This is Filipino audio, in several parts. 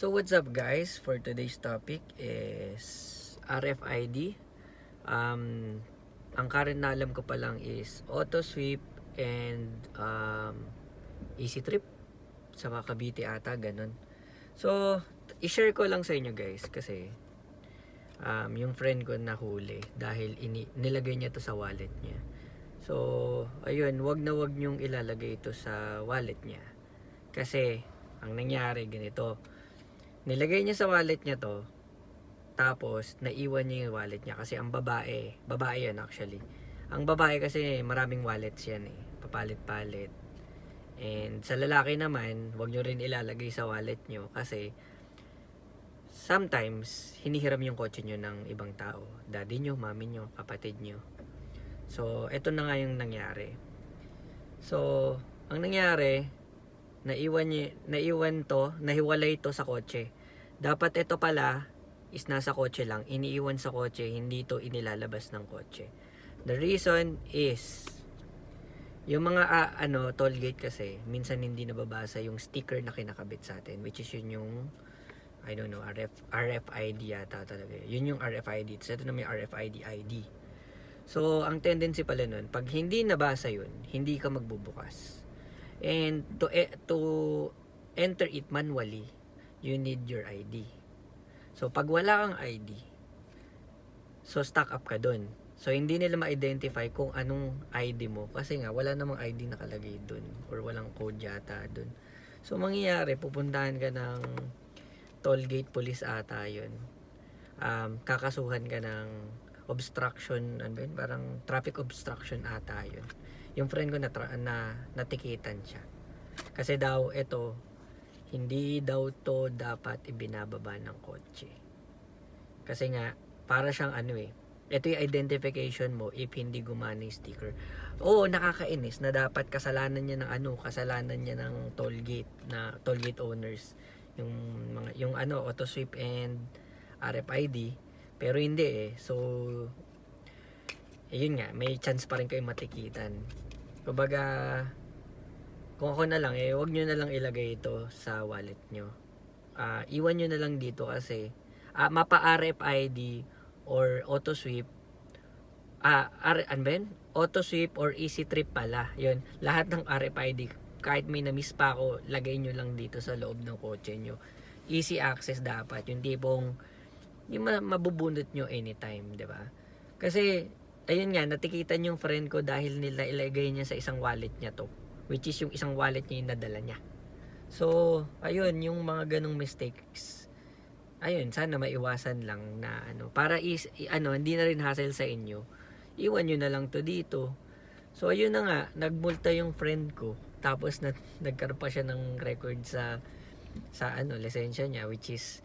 So what's up guys? For today's topic is RFID. Um, ang current na alam ko pa lang is auto sweep and um, easy trip sa mga Cavite ata, ganun. So, i-share ko lang sa inyo guys kasi um, yung friend ko nahuli dahil ini nilagay niya to sa wallet niya. So, ayun, wag na wag niyong ilalagay ito sa wallet niya. Kasi, ang nangyari ganito, nilagay niya sa wallet niya to, tapos naiwan niya yung wallet niya kasi ang babae, babae yan actually. Ang babae kasi maraming wallets yan eh, papalit-palit. And sa lalaki naman, wag nyo rin ilalagay sa wallet nyo kasi sometimes hinihiram yung kotse nyo ng ibang tao. Daddy nyo, mami nyo, kapatid nyo. So, eto na nga yung nangyari. So, ang nangyari, naiwan, niya, naiwan to, nahiwalay to sa kotse. Dapat ito pala is nasa kotse lang, iniiwan sa kotse, hindi to inilalabas ng kotse. The reason is, yung mga ah, ano, toll gate kasi, minsan hindi nababasa yung sticker na kinakabit sa atin, which is yun yung, I don't know, RF, RFID yata talaga. Yun yung RFID. So, ito na may RFID ID. So, ang tendency pala nun, pag hindi nabasa yun, hindi ka magbubukas. And to, e- to enter it manually, you need your ID. So, pag wala kang ID, so stuck up ka dun. So, hindi nila ma-identify kung anong ID mo. Kasi nga, wala namang ID nakalagay dun. Or walang code yata dun. So, mangyayari, pupuntahan ka ng toll gate police ata yun. Um, kakasuhan ka ng obstruction, ano ba yun? Parang traffic obstruction ata yun. Yung friend ko na, na natikitan siya. Kasi daw, ito, hindi daw to dapat ibinababa ng kotse. Kasi nga, para siyang ano eh, ito yung identification mo if hindi gumana yung sticker. Oo, nakakainis na dapat kasalanan niya ng ano, kasalanan niya ng toll gate na toll gate owners yung mga yung ano auto sweep and RFID pero hindi eh. So ayun nga, may chance pa rin kayo matikitan. Kumbaga kung ako na lang eh, wag nyo na lang ilagay ito sa wallet nyo. Ah, iwan nyo na lang dito kasi ah, mapa RFID or auto sweep ah R, ano yun? auto sweep or easy trip pala. Yun lahat ng RFID kahit may na-miss pa ako lagay nyo lang dito sa loob ng kotse nyo. Easy access dapat. Yung tipong yung ma- mabubunot nyo anytime di ba? Kasi ayun nga natikitan yung friend ko dahil nila ilagay niya sa isang wallet niya to which is yung isang wallet niya yung nadala niya so ayun yung mga ganong mistakes ayun, sana maiwasan lang na ano, para is, ano, hindi na rin hassle sa inyo. Iwan nyo na lang to dito. So, ayun na nga, nagmulta yung friend ko. Tapos, na, nagkaroon pa siya ng record sa, sa ano, lisensya niya, which is,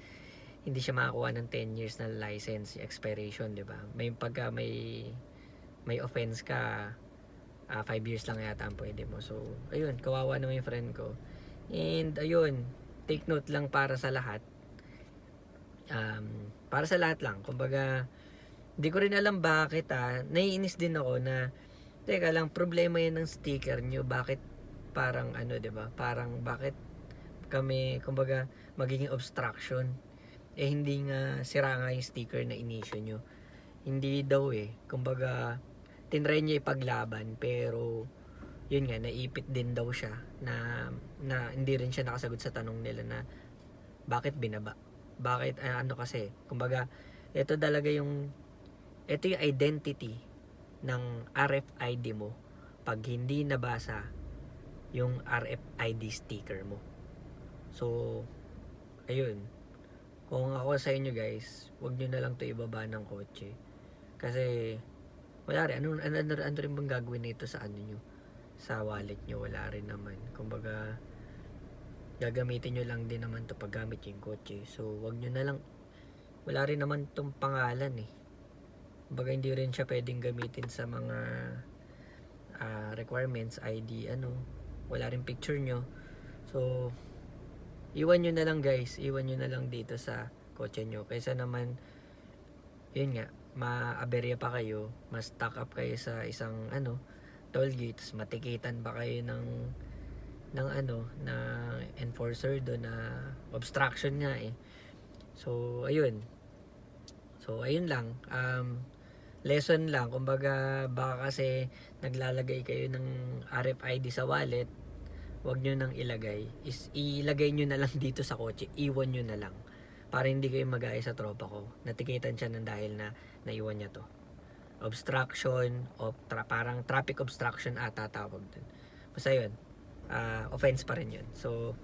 hindi siya makakuha ng 10 years na license expiration, di ba? May pagka may, may offense ka, 5 years lang yata ang pwede mo. So, ayun, kawawa naman yung friend ko. And, ayun, take note lang para sa lahat um, para sa lahat lang. Kumbaga, hindi ko rin alam bakit ah. Naiinis din ako na, teka lang, problema yan ng sticker nyo. Bakit parang ano, ba Parang bakit kami, kumbaga, magiging obstruction. Eh, hindi nga sira nga yung sticker na inisyo nyo. Hindi daw eh. Kumbaga, tinry niya ipaglaban, pero, yun nga, naipit din daw siya na, na hindi rin siya nakasagot sa tanong nila na bakit binaba? Bakit ah, ano kasi? Kumbaga ito talaga yung ito yung identity ng RFID mo pag hindi nabasa yung RFID sticker mo. So ayun. Kung ako sa inyo guys wag nyo na lang to ibaba ng kotse. Kasi wala rin ano, ano, ano, ano rin bang gagawin nito sa ano nyo sa wallet nyo wala rin naman kumbaga gagamitin nyo lang din naman to paggamit yung kotse. So, wag nyo na lang, wala rin naman tong pangalan eh. Baga hindi rin siya pwedeng gamitin sa mga ah, requirements, ID, ano, wala rin picture nyo. So, iwan nyo na lang guys, iwan nyo na lang dito sa kotse nyo. Kaysa naman, yun nga, ma-aberya pa kayo, mas stuck up kayo sa isang, ano, toll gate, matikitan pa kayo ng ng ano ng enforcer do na obstruction nga eh. So ayun. So ayun lang. Um lesson lang kumbaga baka kasi naglalagay kayo ng RFID sa wallet wag nyo nang ilagay is ilagay nyo na lang dito sa kotse iwan nyo na lang para hindi kayo magaya sa tropa ko. Natikitan siya ng dahil na naiwan niya to. Obstruction of tra- parang traffic obstruction ata tawag dun. Basta yun ah, offense pa rin yun. So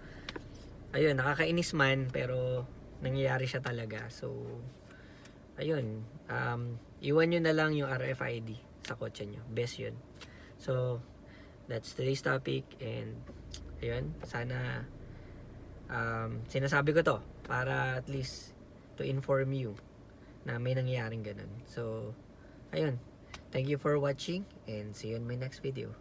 ayun nakakainis man pero nangyayari siya talaga. So ayun um, iwan nyo na lang yung RFID sa kotse nyo. Best yun. So that's today's topic and ayun sana um, sinasabi ko to para at least to inform you na may nangyayaring ganun. So ayun. Thank you for watching and see you in my next video